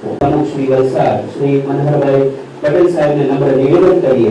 પ્રમુખ શ્રી વલસાડ શ્રી મનહરભાઈ પટેલ સાહેબને નમ્ર નિવેદન કરીએ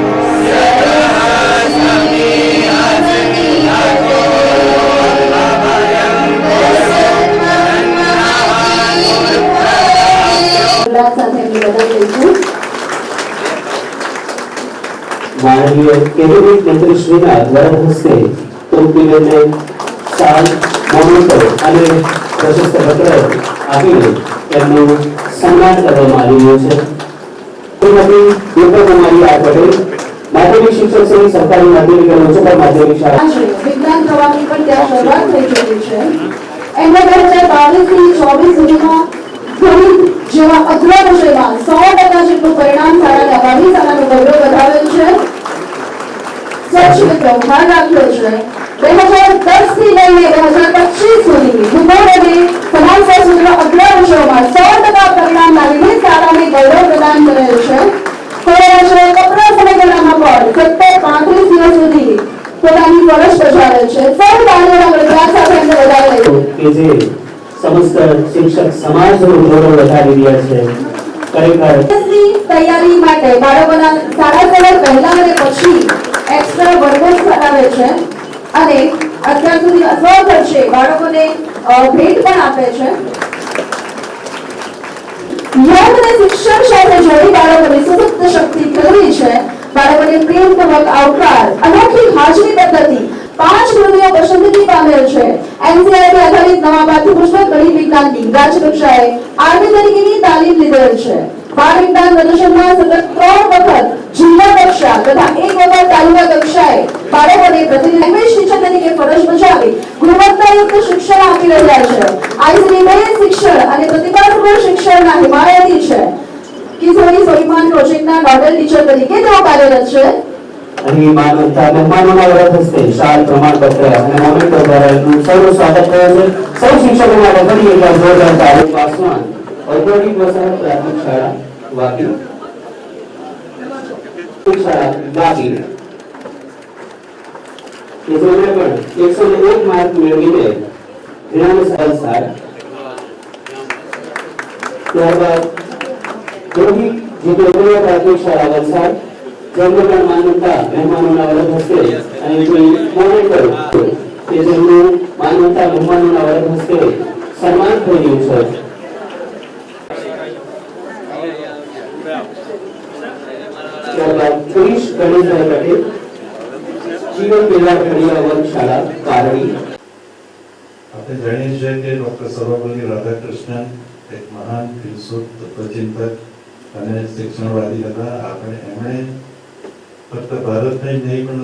માધ્યમિક શિક્ષક શ્રી સરકારી માધ્યમિક અને ઉચ્ચતર માધ્યમિક શાળા વિજ્ઞાન પ્રવાહની પણ ત્યાં શરૂઆત થઈ ચૂકી છે એમને બે હજાર બાવીસથી ચોવીસ સુધીમાં જેવા અઘરા વિષયમાં સો ટકા જેટલું પરિણામ સારા બાવીસ આનાનું ગૌરવ વધારેલ છે સ્વચ્છ મિત્રો છે બે હજાર દસથી લઈને બે હજાર પચીસ સુધી ભૂગોળ અને સમાજશાસ્ત્રના અઘરા વિષયોમાં સો ટકા પરિણામ લાવીને શાળાને ગૌરવ પ્રદાન કરેલ છે સૌ ગણગડાટ સાથે વધાવી કે શિક્ષક સમાજનું ગૌરવ વધારી રહ્યા છે તૈયારી માટે બાળકોના સારા સવાર પહેલા અને પછી એક્સ્ટ્રા વર્ગો કરાવે છે અને અત્યાર સુધી અથવા ખર્ચે બાળકોને ભેટ પણ આપે છે. યોગ અને શિક્ષણ સાથે જોડી બાળકોની સશક્ત શક્તિ ખીલવી છે. બાળકોને પ્રેમપૂર્વક આવકાર, અનોખી હાજરી પદ્ધતિ, પાંચ કૃતિઓ પસંદગી પામેલ છે. એનસીઆરટી આધારિત નવા પાઠ્યપુસ્તક ગણિત વિજ્ઞાનની રાજ્ય કક્ષાએ આર્મી તરીકેની તાલીમ લીધેલ છે. બાળ વિજ્ઞાન સતત ત્રણ વખત જિલ્લા કક્ષા તથા એક વખત તાલુકા કક્ષાએ બાળકોને પ્રતિનિધિ લેંગ્વેજ તરીકે ફરજ બજાવી ગુણવત્તાયુક્ત શિક્ષણ આપી રહ્યા છે. આઈસીડી બેઝ શિક્ષણ અને પ્રતિભાસભર શિક્ષણના હિમાયતી છે. કિશોરી સોઈમાન પ્રોજેક્ટના નોડલ ટીચર તરીકે તેઓ કાર્યરત છે. સૌ શિક્ષકો માટે ફરી એકવાર જોરદાર તાલીમ પાસવાન ઔદ્યોગિક વસાહત પ્રાથમિક શાળા વાપી. પણ માનવતા, મહેમાનોના વરદ હસ્તે અને મોમેન્ટ કે જેમનું માનવતા, મહેમાનોના વરદ હસ્તે સન્માન થઈ રહ્યું છે. જ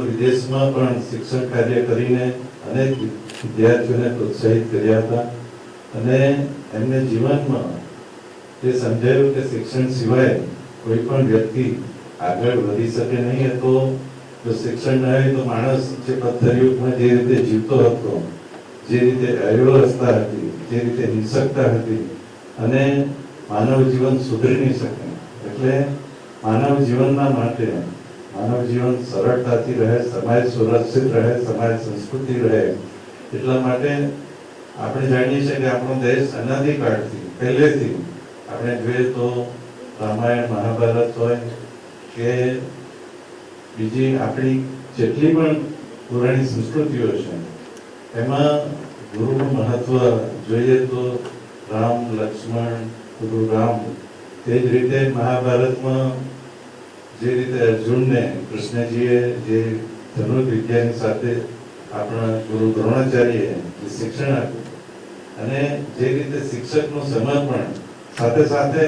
વિદેશમાં પણ શિક્ષણ કાર્ય કરીને અનેક વિદ્યાર્થીઓને પ્રોત્સાહિત કર્યા હતા. અને એમને જીવનમાં તે સમજાયું કે શિક્ષણ સિવાય કોઈ પણ વ્યક્તિ આગળ વધી શકે નહીં હતો જો શિક્ષણ ન હોય તો માણસ જે પથ્થરયુગમાં જે રીતે જીવતો હતો, જે રીતે અવ્યવસ્થા હતી, જે રીતે હિંસકતા હતી, અને માનવ જીવન સુધરી નહીં શકે. એટલે માનવ જીવનના માટે માનવ જીવન સરળતાથી રહે, સમાજ સુરક્ષિત રહે, સમાજ સંસ્કૃતિ રહે, એટલા માટે આપણે જાણીએ છીએ કે આપણો દેશ અનાદિકાળથી, પહેલેથી આપણે જોઈએ તો રામાયણ મહાભારત હોય કે બીજી આપણી જેટલી પણ પુરાણી સંસ્કૃતિઓ છે, એમાં ગુરુનું મહત્વ જોઈએ તો રામ, લક્ષ્મણ ગુરુ રામ તે જ રીતે મહાભારતમાં જે રીતે અર્જુનને કૃષ્ણજીએ જે ધનુર્વિદ્યાની સાથે આપણા ગુરુ દ્રોણાચાર્યએ જે શિક્ષણ આપ્યું અને જે રીતે શિક્ષકનું સમર્પણ સાથે સાથે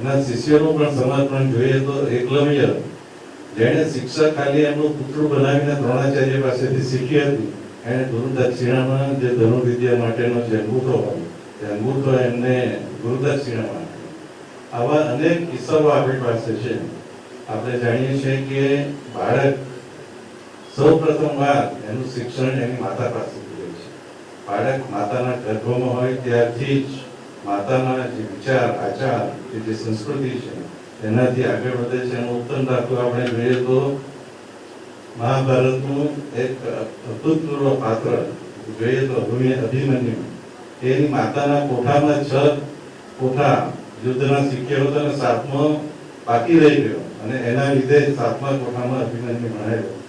એના શિષ્યનું પણ સમર્પણ જોઈએ તો એકલવ્ય. જેણે શિક્ષક ખાલી એમનું પુત્ર બનાવીને દ્રોણાચાર્ય પાસેથી શીખી હતી, એણે ગુરુ દક્ષિણામાં જે ધનુર્વિદ્યા માટેનો જે અંગૂઠો હોય તે અંગૂઠો એમને ગુરુ. આવા અનેક કિસ્સાઓ આપણી પાસે છે. આપણે જાણીએ છીએ કે બાળક સૌ પ્રથમ વાર એનું શિક્ષણ એની માતા છે. બાળક માતાના ગર્ભમાં હોય ત્યારથી જ માતાના જે વિચાર, આચાર કે જે સંસ્કૃતિ છે, એનાથી આગળ વધે છે. એનું ઉત્તમ દાખલો આપણે જોઈએ તો મહાભારતનું એક અભૂતપૂર્વ પાત્ર જોઈએ તો અભિમન્યુ. એની માતાના કોઠામાં છ કોઠા યુદ્ધના શીખ્યો હતો અને સાતમો બાકી રહી ગયો અને એના લીધે સાતમા કોઠામાં અભિમન્યુ ભણાયો